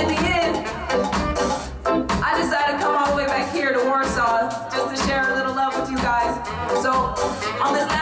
in the end, I decided to come all the way back here to Warsaw just to share a little love with you guys. So, on this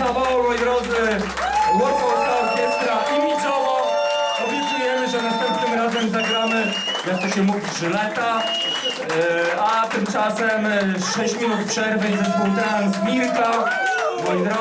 Mysawało, moi drodzy, Warszawska Orkiestra i Miczowo. Obiecujemy, że następnym razem zagramy, jak to się mówi, żyleta. E, A tymczasem e, 6 minut przerwy i zespół Trans Mirka. Moi drodzy.